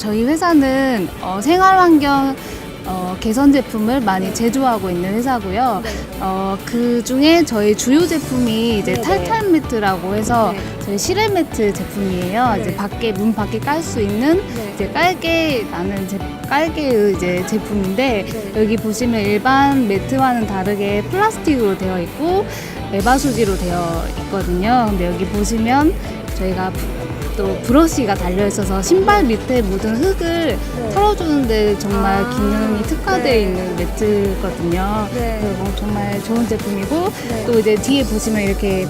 저희 회사는 어, 생활환경 어, 개선 제품을 많이 제조하고 있는 회사고요. 네. 어, 그 중에 저희 주요 제품이 이제 네네. 탈탈 매트라고 해서 네. 저희 실외 매트 제품이에요. 네. 이제 밖에 문 밖에 깔 수 있는 네. 이제 깔개 나는 제, 깔개의 이제 제품인데 네. 여기 보시면 일반 매트와는 다르게 플라스틱으로 되어 있고 에바수지로 되어 있거든요. 근데 여기 보시면 저희가 부- 또 브러쉬가 달려 있어서 신발 밑에 묻은 흙을 네. 털어주는데 정말 아, 기능이 특화되어 네. 있는 매트거든요. 네. 그리고 정말 좋은 제품이고 네. 또 이제 뒤에 보시면 이렇게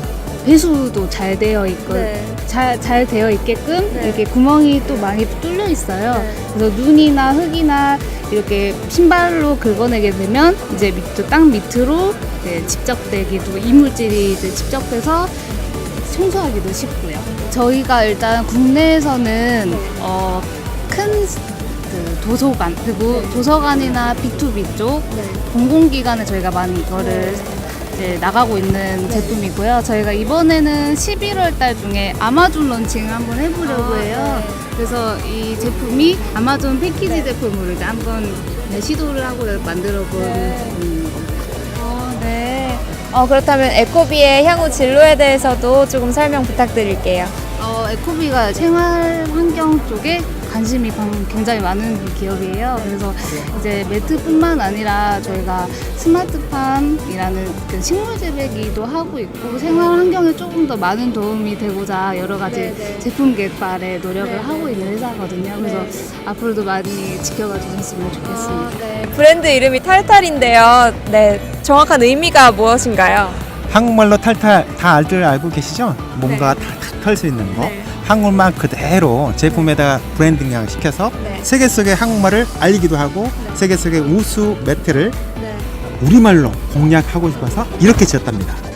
배수도 잘 되어 있고 네. 잘, 잘 되어 있게끔 네. 이렇게 구멍이 또 많이 뚫려 있어요. 네. 그래서 눈이나 흙이나 이렇게 신발로 긁어내게 되면 이제 밑, 땅 밑으로 이제 집적되기도 이물질이 이제 집적돼서 청소하기도 쉽고요. 저희가 일단 국내에서는 어, 큰 그 도서관 그리고 네. 도서관이나 B2B 쪽 네. 공공기관에 저희가 많이 이거를 이제 나가고 있는 제품이고요. 저희가 이번에는 11월 달 중에 아마존 런칭 한번 해보려고 아, 해요. 네. 그래서 이 제품이 아마존 패키지 네. 제품으로 이제 한번 네, 시도를 하고 만들어 본 네. 겁니다. 어, 네. 어, 그렇다면 에코비의 향후 진로에 대해서도 조금 설명 부탁드릴게요. 어, 에코비가 생활 환경 쪽에 관심이 방- 굉장히 많은 기업이에요. 그래서 이제 매트뿐만 아니라 저희가 스마트팜이라는 그 식물 재배기도 하고 있고 생활 환경에 조금 더 많은 도움이 되고자 여러 가지 네, 네. 제품 개발에 노력을 네, 하고 있는 회사거든요. 그래서 네. 앞으로도 많이 지켜봐 주셨으면 좋겠습니다. 아, 네. 브랜드 이름이 탈탈인데요. 네. 정확한 의미가 무엇인가요? 한국말로 탈탈 다 알들 알고 계시죠? 뭔가 털수 있는 거. 네. 한국말 그대로 제품에다가 브랜딩을 시켜서 네. 세계 속의 한국말을 알리기도 하고 네. 세계 속의 우수 매트를 네. 우리말로 공략하고 싶어서 이렇게 지었답니다.